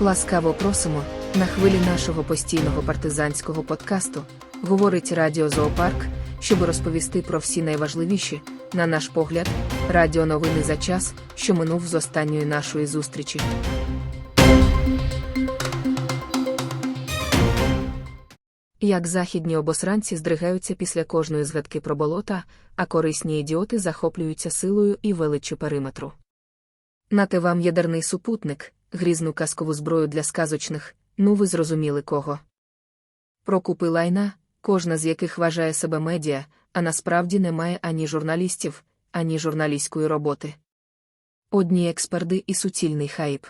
Ласкаво просимо на хвилі нашого постійного партизанського подкасту. Говорить Радіо Зоопарк, щоб розповісти про всі найважливіші, на наш погляд, радіоновини за час, що минув з останньої нашої зустрічі. Як західні обосранці здригаються після кожної згадки про болота, а корисні ідіоти захоплюються силою і величчю периметру. Нате вам ядерний супутник, грізну казкову зброю для сказочних, ну ви зрозуміли кого. Прокупи лайна, кожна з яких вважає себе медіа, а насправді немає ані журналістів, ані журналістської роботи. Одні експерти і суцільний хайп.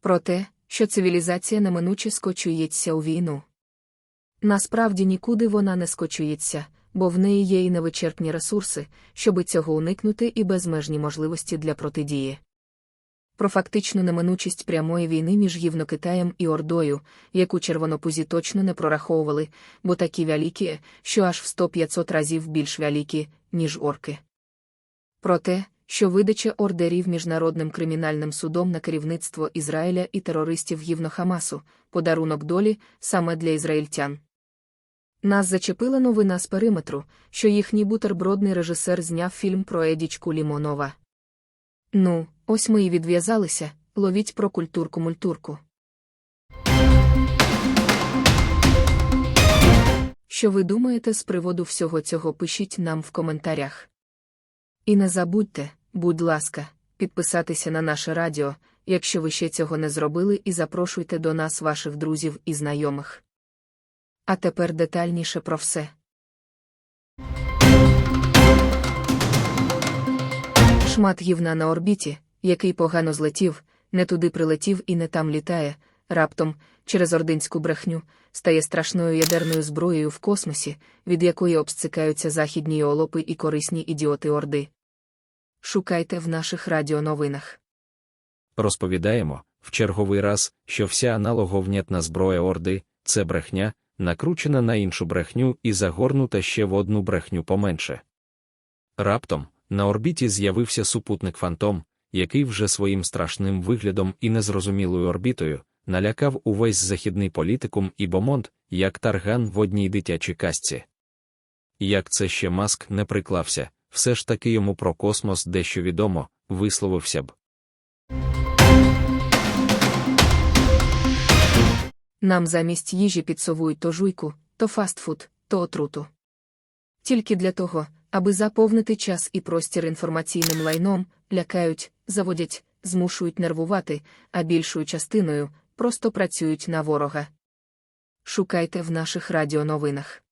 Про те, що цивілізація неминуче скочується у війну. Насправді нікуди вона не скочується, бо в неї є і невичерпні ресурси, щоби цього уникнути і безмежні можливості для протидії. Про фактичну неминучість прямої війни між Гівнокитаєм і Ордою, яку червонопузі точно не прораховували, бо такі вялікі, що аж в 100-500 разів більш вялікі, ніж орки. Про те, що видача ордерів Міжнародним кримінальним судом на керівництво Ізраїля і терористів Гівнохамасу, подарунок долі саме для ізраїльтян. Нас зачепила новина з периметру, що їхній бутербродний режисер зняв фільм про Едічку Лімонова. Ну, ось ми і відв'язалися, ловіть про культурку-мультурку. Що ви думаєте з приводу всього цього пишіть нам в коментарях. І не забудьте, будь ласка, підписатися на наше радіо, якщо ви ще цього не зробили, і запрошуйте до нас ваших друзів і знайомих. А тепер детальніше про все. Шмат гівна на орбіті, який погано злетів, не туди прилетів і не там літає, раптом, через ординську брехню, стає страшною ядерною зброєю в космосі, від якої обсцикаються західні олопи і корисні ідіоти Орди. Шукайте в наших радіоновинах. Розповідаємо, в черговий раз, що вся аналоговнятна зброя Орди це брехня, накручена на іншу брехню і загорнута ще в одну брехню поменше. Раптом, на орбіті з'явився супутник Фантом, який вже своїм страшним виглядом і незрозумілою орбітою налякав увесь західний політикум і бомонд, як тарган в одній дитячій казці. Як це ще маск не приклався, все ж таки йому про космос дещо відомо, висловився б. Нам замість їжі підсовують то жуйку, то фастфуд, то отруту. Тільки для того, аби заповнити час і простір інформаційним лайном, лякають, заводять, змушують нервувати, а більшою частиною просто працюють на ворога. Шукайте в наших радіоновинах.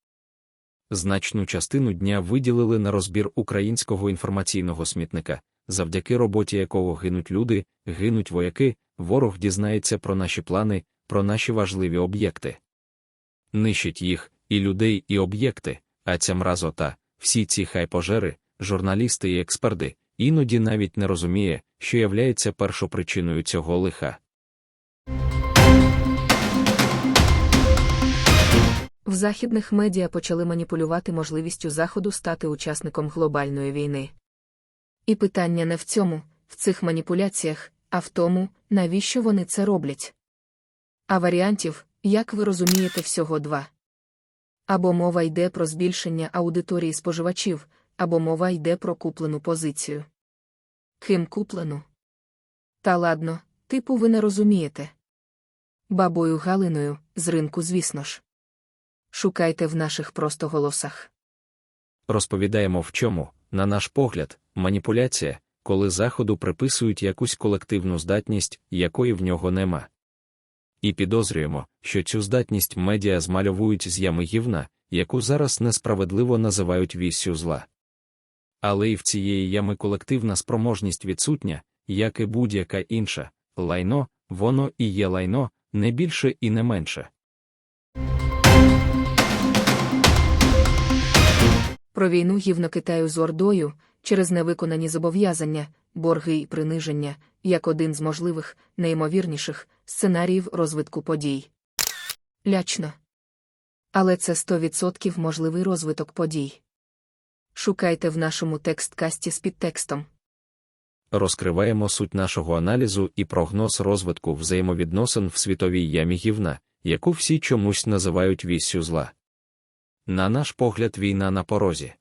Значну частину дня виділили на розбір українського інформаційного смітника, завдяки роботі якого гинуть люди, гинуть вояки, ворог дізнається про наші плани, про наші важливі об'єкти. Нищить їх, і людей, і об'єкти, а ця мразота, всі ці хайпожери, журналісти і експерти, іноді навіть не розуміє, що являється першопричиною цього лиха. В західних медіа почали маніпулювати можливістю Заходу стати учасником глобальної війни. І питання не в цьому, в цих маніпуляціях, а в тому, навіщо вони це роблять. А варіантів, як ви розумієте, всього два. Або мова йде про збільшення аудиторії споживачів, або мова йде про куплену позицію. Ким куплену? Та ладно, типу ви не розумієте. Бабою Галиною, з ринку, звісно ж. Шукайте в наших просто голосах. Розповідаємо в чому, на наш погляд, маніпуляція, коли заходу приписують якусь колективну здатність, якої в нього нема. І підозрюємо, що цю здатність медіа змальовують з ями гівна, яку зараз несправедливо називають віссю зла. Але і в цієї ями колективна спроможність відсутня, як і будь-яка інша, лайно, воно і є лайно, не більше і не менше. Про війну гівно Китаю з Ордою через невиконані зобов'язання, борги і приниження, як один з можливих, неймовірніших сценаріїв розвитку подій. Лячно. Але це 100% можливий розвиток подій. Шукайте в нашому текст-касті з підтекстом. розкриваємо суть нашого аналізу і прогноз розвитку взаємовідносин в світовій ямі гівна, яку всі чомусь називають віссю зла. На наш погляд, війна на порозі.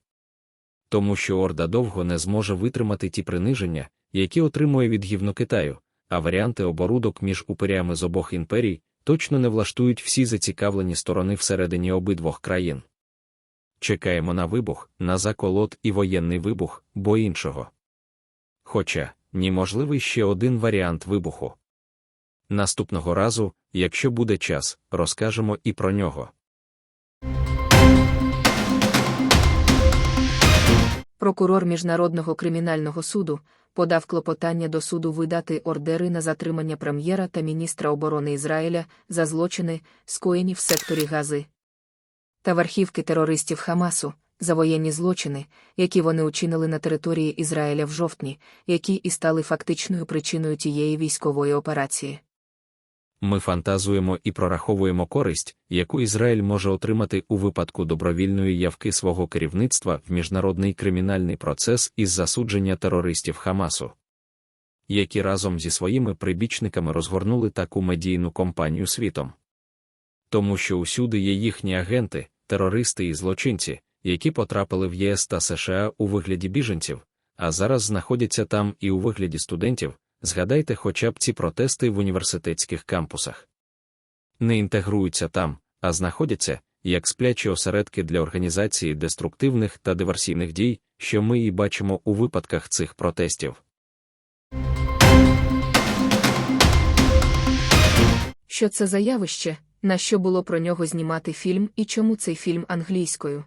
Тому що Орда довго не зможе витримати ті приниження, які отримує від гівно Китаю, а варіанти оборудок між упирями з обох імперій точно не влаштують всі зацікавлені сторони всередині обидвох країн. Чекаємо на вибух, на заколот і воєнний вибух, бо іншого. Хоча неможливий ще один варіант вибуху. Наступного разу, якщо буде час, розкажемо і про нього. Прокурор Міжнародного кримінального суду подав клопотання до суду видати ордери на затримання прем'єра та міністра оборони Ізраїля за злочини, скоєні в секторі Гази та верхівки терористів Хамасу за воєнні злочини, які вони учинили на території Ізраїля в жовтні, які і стали фактичною причиною тієї військової операції. Ми фантазуємо і прораховуємо користь, яку Ізраїль може отримати у випадку добровільної явки свого керівництва в міжнародний кримінальний процес із засудження терористів Хамасу, які разом зі своїми прибічниками розгорнули таку медійну кампанію світом. Тому що усюди є їхні агенти, терористи і злочинці, які потрапили в ЄС та США у вигляді біженців, а зараз знаходяться там і у вигляді студентів. Згадайте хоча б ці протести в університетських кампусах. Не інтегруються там, а знаходяться як сплячі осередки для організації деструктивних та диверсійних дій, що ми і бачимо у випадках цих протестів. Що це за явище, на що було про нього знімати фільм і чому цей фільм англійською?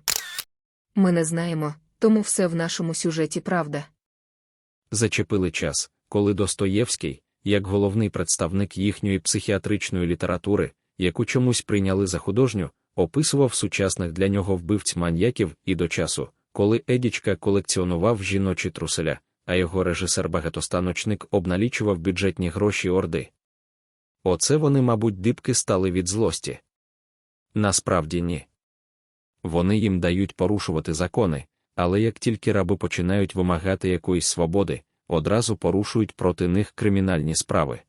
Ми не знаємо, тому все в нашому сюжеті правда. Зачепили час, коли Достоєвський, як головний представник їхньої психіатричної літератури, яку чомусь прийняли за художню, описував сучасних для нього вбивць маньяків і до часу, коли Едічка колекціонував жіночі труселя, а його режисер-багатостаночник обналічував бюджетні гроші орди. Оце вони, мабуть, дибки стали від злості. Насправді ні. Вони їм дають порушувати закони, але як тільки раби починають вимагати якоїсь свободи, одразу порушують проти них кримінальні справи.